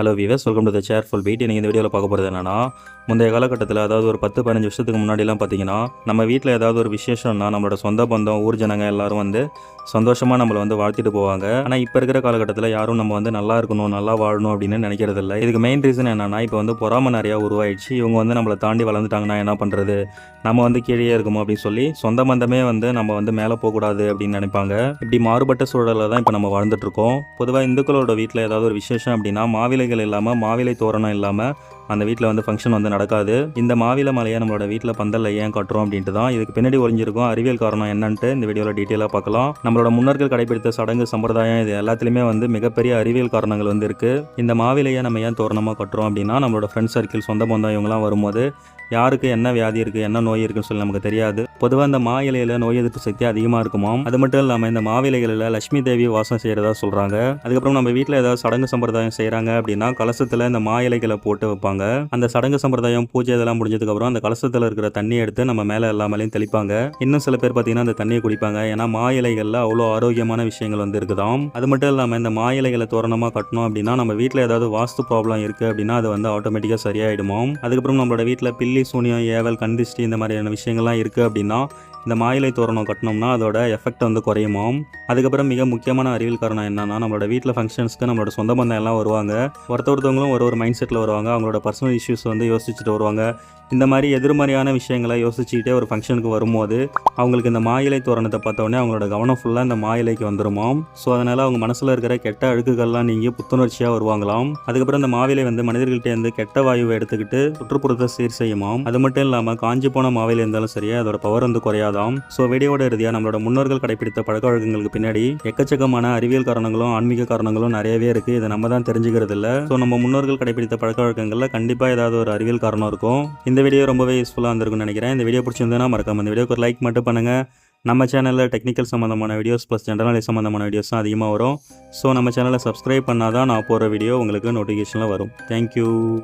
Hello viewers welcome to the share full beat நீங்கள் இந்த வீடியோவில் பார்க்க போகிறது என்னன்னா முந்தைய காலகட்டத்தில் அதாவது ஒரு பத்து பதினஞ்சு வருஷத்துக்கு முன்னாடிலாம் பார்த்தீங்கன்னா நம்ம வீட்டில் ஏதாவது ஒரு விசேஷம்னா நம்மளோட சொந்த பந்தம் ஊர் ஜனங்க எல்லாரும் வந்து சந்தோஷமாக நம்மளை வந்து வாழ்த்திட்டு போவாங்க. ஆனால் இப்போ இருக்கிற காலகட்டத்தில் யாரும் நம்ம வந்து நல்லா இருக்கணும் நல்லா வாழணும் அப்படின்னு நினைக்கிறது இல்லை இதுக்கு மெயின் ரீசன் என்னன்னா இப்போ வந்து பொறாமை நிறையா உருவாயிடுச்சு. இவங்க வந்து நம்மளை தாண்டி வளர்ந்துட்டாங்கன்னா என்ன பண்ணுறது நம்ம வந்து கீழே இருக்கமோ அப்படின்னு சொல்லி சொந்த பந்தமே வந்து நம்ம வந்து மேலே போகக்கூடாது அப்படின்னு நினைப்பாங்க. இப்படி மாறுபட்ட சூழலில் தான் இப்போ நம்ம வாழ்ந்துட்டு இருக்கோம். பொதுவாக இந்துக்களோட வீட்டில் ஏதாவது ஒரு விசேஷம் அப்படின்னா மாவிலைகள் இல்லாமல் மாவிலை தோரணம் இல்லாமல் அந்த வீட்டில் வந்து ஃபங்க்ஷன் வந்து நடக்காது. இந்த மாவில மலையை நம்மளோட வீட்டில் பந்தலில் ஏன் கட்டுறோம் அப்படின்ட்டு தான் இதுக்கு பின்னாடி ஒழிஞ்சிருக்கும் அறிவியல் காரணம் என்னன்ட்டு இந்த வீடியோவில் டீட்டெயிலாக பார்க்கலாம். நம்மளோட முன்னோர்கள் கடைபிடித்த சடங்கு சம்பிரதாயம் இது எல்லாத்துலேயுமே வந்து மிகப்பெரிய அறிவியல் காரணங்கள் வந்து இருக்குது இந்த மாவிலையை நம்ம ஏன் தோரணமாக கட்டுறோம் அப்படின்னா நம்மளோட ஃப்ரெண்ட் சர்க்கிள் சொந்த பந்தம் இவங்கலாம் வரும்போது யாருக்கு என்ன வியாதி இருக்குது என்ன நோய் இருக்குன்னு சொல்லி நமக்கு தெரியாது. பொதுவாக இந்த மா இலையில நோய் எதிர்ப்பு சக்தி அதிகமாக இருக்குமாம். அது மட்டும் இல்லாமல் இந்த மாவிலைகளில் லட்சுமி தேவி வாசம் செய்கிறதா சொல்கிறாங்க அதுக்கப்புறம் நம்ம வீட்டில் ஏதாவது சடங்கு சம்பிரதாயம் செய்கிறாங்க அப்படின்னா கலசத்தில் இந்த மா இலைகளை போட்டு வைப்பாங்க. அந்த சடங்கு சம்பிரதாயம் பூஜை இதெல்லாம் முடிஞ்சதுக்கப்புறம் அந்த கலசத்தில் இருக்கிற தண்ணியை எடுத்து நம்ம மேலே எல்லா மேலேயும் தெளிப்பாங்க. இன்னும் சில பேர் பார்த்தீங்கன்னா அந்த தண்ணியை குடிப்பாங்க. ஏன்னா மா இலைகளில் அவ்வளோ ஆரோக்கியமான விஷயங்கள் வந்து இருக்குதாம். அது மட்டும் இல்லாமல் இந்த மா இலைகளை தோரணமாக கட்டணும் அப்படின்னா நம்ம வீட்டில் ஏதாவது வாஸ்து ப்ராப்ளம் இருக்குது அப்படின்னா அது வந்து ஆட்டோமேட்டிக்காக சரியாயிடுமாம். அதுக்கப்புறம் நம்மளோட வீட்டில் பில்லி சூனியம் ஏவல் கந்திஷ்டி இந்த மாதிரியான விஷயங்கள்லாம் இருக்குது அப்படின்னா 만나 இந்த மாயிலை தோரணம் கட்டினோம்னா அதோட எஃபெக்ட் வந்து குறையுமாம். அதுக்கப்புறம் மிக முக்கியமான அறிவியல் காரணம் என்னன்னா நம்மளோட வீட்டில் ஃபங்க்ஷன்ஸ்க்கு நம்மளோட சொந்த பந்தம் எல்லாம் வருவாங்க. ஒருத்த ஒருத்தவங்களும் ஒரு ஒரு மைண்ட் செட்டில் வருவாங்க. அவங்களோட பர்சனல் இஷ்யூஸ் வந்து யோசிச்சுட்டு வருவாங்க. இந்த மாதிரி எதிர்மறையான விஷயங்களை யோசிச்சுக்கிட்டே ஒரு ஃபங்க்ஷனுக்கு வரும்போது அவங்களுக்கு இந்த மாயிலை தோரணத்தை பார்த்தோன்னே அவங்களோட கவனம் ஃபுல்லாக இந்த மாயிலைக்கு வந்துருமாம். ஸோ அதனால் அவங்க மனசில் இருக்கிற கெட்ட அழுக்குகள்லாம் நீங்கள் புத்துணர்ச்சியாக வருவாங்களாம். அதுக்கப்புறம் இந்த மாவிலை வந்து மனிதர்கள்ட்ட இருந்து கெட்ட வாயுவை எடுத்துக்கிட்டு சுற்றுப்புறத்தை சீர் செய்யுமாம். அது மட்டும் இல்லாமல் காஞ்சி போன மாவிலை இருந்தாலும் சரியா அதோட பவர் வந்து குறையாதாம் ஸோ வீடியோட இறுதியாக நம்மளோட முன்னோர்கள் கடைபிடித்த பழக்க வழக்கங்களுக்கு பின்னாடி எக்கச்சக்கமான அறிவியல் காரணங்களும் ஆன்மீக காரணங்களும் நிறையவே இருக்குது இதை நம்ம தான் தெரிஞ்சுக்கிறது இல்லை ஸோ நம்ம முன்னோர்கள் கடைபிடித்த பழக்க வழக்கங்களில் கண்டிப்பாக ஏதாவது ஒரு அறிவியல் காரணம் இருக்கும். இந்த வீடியோ ரொம்பவே யூஸ்ஃபுல்லாக இருந்திருக்கும்னு நினைக்கிறேன். இந்த வீடியோ பிடிச்சிருந்தேன்னா மறக்காம இந்த வீடியோக்கு ஒரு லைக் மட்டும் பண்ணுங்கள் நம்ம சேனலில் டெக்னிக்கல் சம்மந்தமான வீடியோஸ் ப்ளஸ் ஜென்ரல் சம்மந்தமான வீடியோஸ் தான் அதிகமாக வரும். ஸோ நம்ம சேனலை சப்ஸ்கிரைப் பண்ணால் தான் நான் போகிற வீடியோ உங்களுக்கு நோட்டிஃபிகேஷனில் வரும். தேங்க்யூ